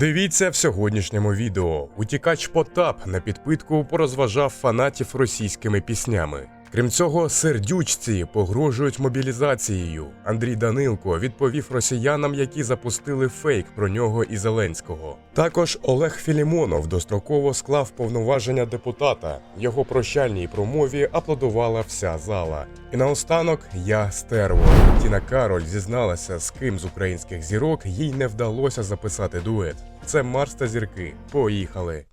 Дивіться в сьогоднішньому відео. Утікач Потап на підпитку порозважав фанатів російськими піснями. Крім цього, сердючці погрожують мобілізацією. Андрій Данилко відповів росіянам, які запустили фейк про нього і Зеленського. Також Олег Філімонов достроково склав повноваження депутата. Його прощальній промові аплодувала вся зала. І наостанок я стерво. Тіна Кароль зізналася, з ким з українських зірок їй не вдалося записати дует. Це Марс та зірки. Поїхали.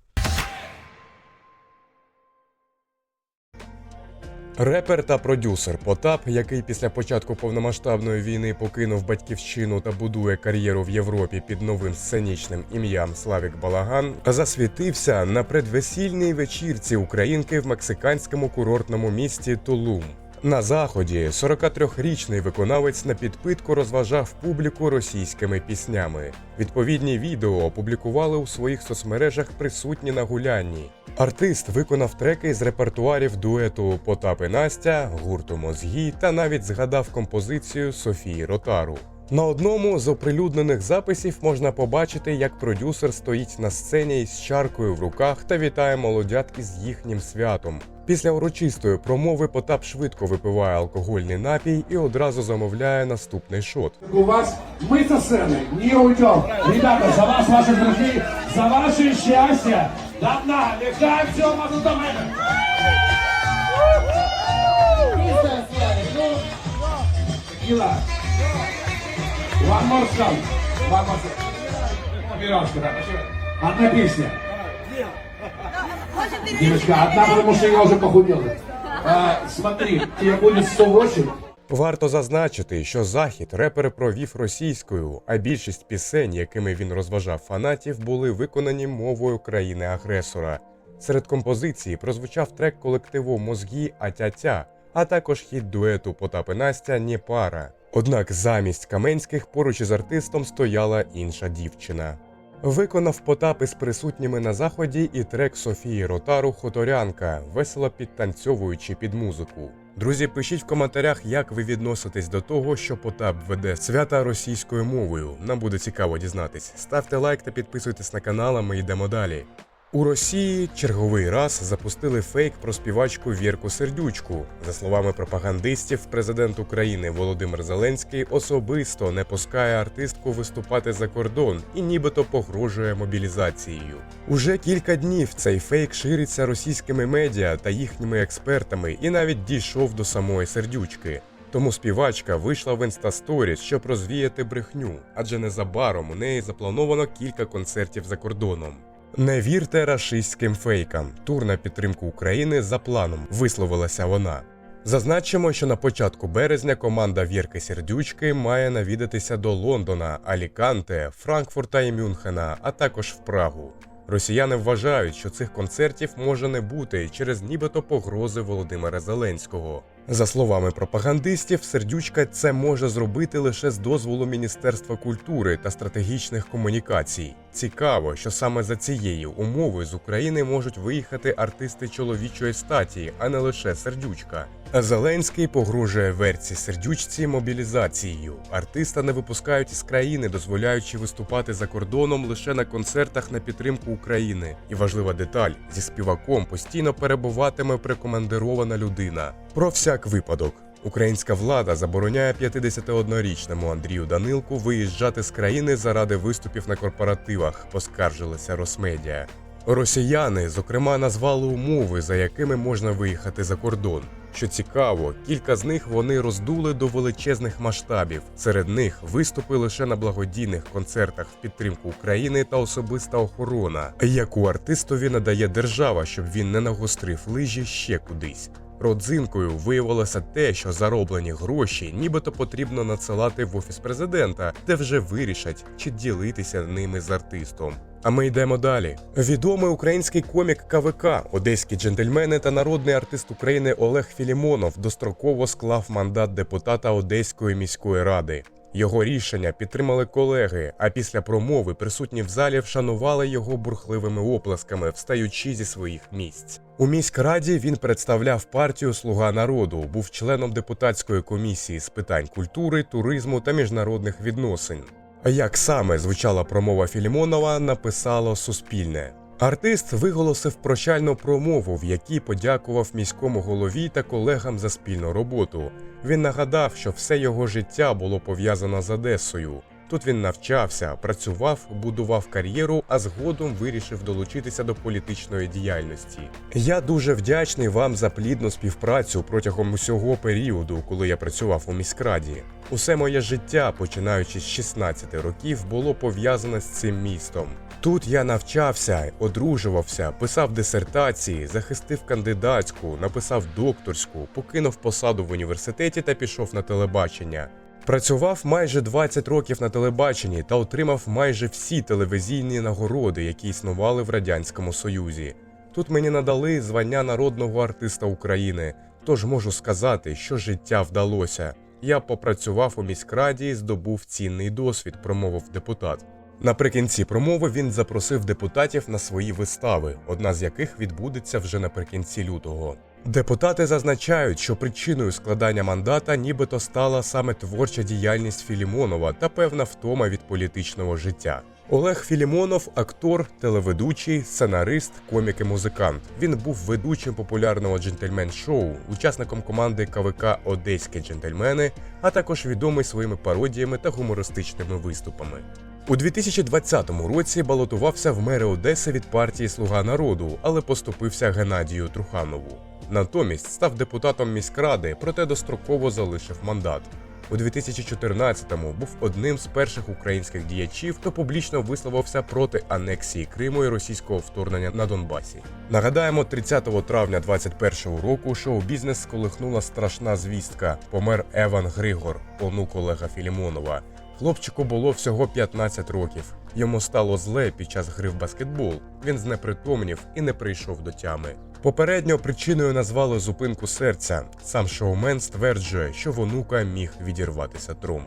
Репер та продюсер Потап, який після початку повномасштабної війни покинув батьківщину та будує кар'єру в Європі під новим сценічним ім'ям Славік Балаган, засвітився на предвесільній вечірці українки в мексиканському курортному місті Тулум. На заході 43-річний виконавець на підпитку розважав публіку російськими піснями. Відповідні відео опублікували у своїх соцмережах присутні на гулянні. Артист виконав треки з репертуарів дуету Потап і Настя, гурту Мозгі та навіть згадав композицію Софії Ротару. На одному з оприлюднених записів можна побачити, як продюсер стоїть на сцені із чаркою в руках та вітає молодят із їхнім святом. Після урочистої промови Потап швидко випиває алкогольний напій і одразу замовляє наступний шот. У вас мы со сцены не уйдем. Ребята, за вас, ваших друзей, за ваше счастье. До дна, легка все, мазутомена. Текила. One more song. One more song. Да, спасибо. Одна песня. Девочка, одна, потому что я уже похудел. Смотри, тебе будет 108. Варто зазначити, що захід репер провів російською, а більшість пісень, якими він розважав фанатів, були виконані мовою країни-агресора. Серед композицій прозвучав трек колективу Мозгі Атя-тя, а також хіт дуету Потап і Настя «Не пара. Однак замість Каменських поруч із артистом стояла інша дівчина. Виконав Потап із присутніми на заході і трек Софії Ротару Хуторянка, весело підтанцьовуючи під музику. Друзі, пишіть в коментарях, як ви відноситесь до того, що Потап веде свята російською мовою. Нам буде цікаво дізнатись. Ставте лайк та підписуйтесь на канал, а ми йдемо далі. У Росії черговий раз запустили фейк про співачку Вірку Сердючку. За словами пропагандистів, президент України Володимир Зеленський особисто не пускає артистку виступати за кордон і нібито погрожує мобілізацією. Уже кілька днів цей фейк шириться російськими медіа та їхніми експертами і навіть дійшов до самої сердючки. Тому співачка вийшла в інстасторіс, щоб розвіяти брехню, адже незабаром у неї заплановано кілька концертів за кордоном. Не вірте рашистським фейкам. Тур на підтримку України за планом висловилася вона. Зазначимо, що на початку березня команда Вірки Сердючки має навідатися до Лондона, Аліканте, Франкфурта і Мюнхена, а також в Прагу. Росіяни вважають, що цих концертів може не бути через нібито погрози Володимира Зеленського. За словами пропагандистів, сердючка це може зробити лише з дозволу Міністерства культури та стратегічних комунікацій. Цікаво, що саме за цією умовою з України можуть виїхати артисти чоловічої статі, а не лише сердючка. Зеленський погрожує верці сердючці мобілізацією. Артиста не випускають із країни, дозволяючи виступати за кордоном лише на концертах на підтримку України. І важлива деталь: зі співаком постійно перебуватиме прикомандирована людина. Про всяк випадок. Українська влада забороняє 51-річному Андрію Данилку виїжджати з країни заради виступів на корпоративах, поскаржилися Росмедіа. Росіяни, зокрема, назвали умови, за якими можна виїхати за кордон. Що цікаво, кілька з них вони роздули до величезних масштабів. Серед них виступи лише на благодійних концертах в підтримку України та особиста охорона, яку артистові надає держава, щоб він не нагострив лижі ще кудись. Родзинкою виявилося те, що зароблені гроші нібито потрібно надсилати в офіс президента, де вже вирішать, чи ділитися ними з артистом. А ми йдемо далі. Відомий український комік КВК, одеські джентльмени та народний артист України Олег Філімонов достроково склав мандат депутата Одеської міської ради. Його рішення підтримали колеги, а після промови присутні в залі вшанували його бурхливими оплесками, встаючи зі своїх місць. У міськраді він представляв партію Слуга народу, був членом депутатської комісії з питань культури, туризму та міжнародних відносин. А Як саме звучала промова Філімонова, написало Суспільне. Артист виголосив прощальну промову, в якій подякував міському голові та колегам за спільну роботу. Він нагадав, що все його життя було пов'язано з Одесою. Тут він навчався, працював, будував кар'єру, а згодом вирішив долучитися до політичної діяльності. Я дуже вдячний вам за плідну співпрацю протягом усього періоду, коли я працював у міськраді. Усе моє життя, починаючи з 16 років, було пов'язане з цим містом. Тут я навчався, одружувався, писав дисертації, захистив кандидатську, написав докторську, покинув посаду в університеті та пішов на телебачення. Працював майже 20 років на телебаченні та отримав майже всі телевізійні нагороди, які існували в Радянському Союзі. Тут мені надали звання народного артиста України, тож можу сказати, що життя вдалося. Я попрацював у міськраді і здобув цінний досвід, промовив депутат. Наприкінці промови він запросив депутатів на свої вистави, одна з яких відбудеться вже наприкінці лютого. Депутати зазначають, що причиною складання мандата нібито стала саме творча діяльність Філімонова та певна втома від політичного життя. Олег Філімонов актор, телеведучий, сценарист, комік і музикант. Він був ведучим популярного джентльмен-шоу, учасником команди КВК Одеські джентльмени, а також відомий своїми пародіями та гумористичними виступами. У 2020 році балотувався в мери Одеси від партії Слуга народу, але поступився Геннадію Труханову. Натомість став депутатом міськради, проте достроково залишив мандат. У 2014-му був одним з перших українських діячів, хто публічно висловився проти анексії Криму і російського вторгнення на Донбасі. Нагадаємо, 30 травня 2021 року шоу-бізнес сколихнула страшна звістка. Помер Еван Григор, онук Олега Філімонова. Хлопчику було всього 15 років. Йому стало зле під час гри в баскетбол. Він знепритомнів і не прийшов до тями. Попередньо причиною назвали зупинку серця. Сам шоумен стверджує, що в онука міг відірватися тромб.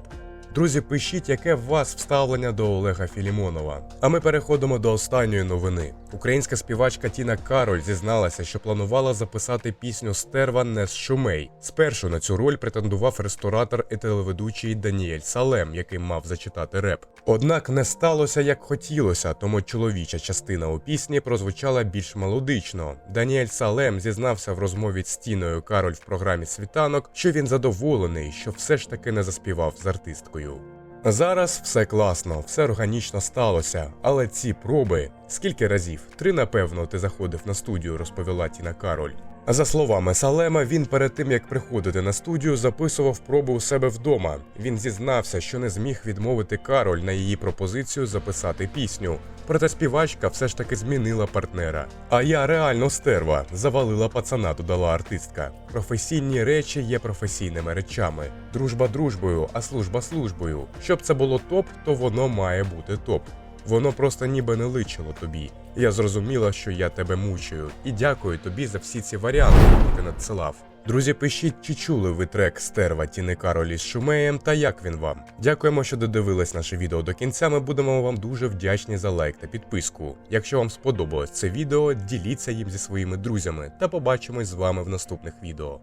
Друзі, пишіть, яке в вас вставлення до Олега Філімонова. А ми переходимо до останньої новини. Українська співачка Тіна Кароль зізналася, що планувала записати пісню Стерва не з шумей. Спершу на цю роль претендував ресторатор і телеведучий Даніель Салем, який мав зачитати реп. Однак не сталося як хотілося, тому чоловіча частина у пісні прозвучала більш мелодично. Даніель Салем зізнався в розмові з Тіною Кароль в програмі Світанок, що він задоволений, що все ж таки не заспівав з артисткою. Зараз все класно, все органічно сталося, але ці проби скільки разів? Три, напевно, ти заходив на студію, розповіла Тіна Кароль. За словами Салема, він перед тим як приходити на студію, записував проби у себе вдома. Він зізнався, що не зміг відмовити Кароль на її пропозицію записати пісню. Проте співачка все ж таки змінила партнера. А я реально стерва, завалила пацана, додала артистка. Професійні речі є професійними речами. Дружба дружбою, а служба службою. Щоб це було топ, то воно має бути топ. Воно просто ніби не личило тобі. Я зрозуміла, що я тебе мучаю, і дякую тобі за всі ці варіанти, які ти надсилав. Друзі, пишіть, чи чули ви трек стерва Тіни Каролі з Шумеєм та як він вам. Дякуємо, що додивились наше відео до кінця. Ми будемо вам дуже вдячні за лайк та підписку. Якщо вам сподобалось це відео, діліться їм зі своїми друзями та побачимось з вами в наступних відео.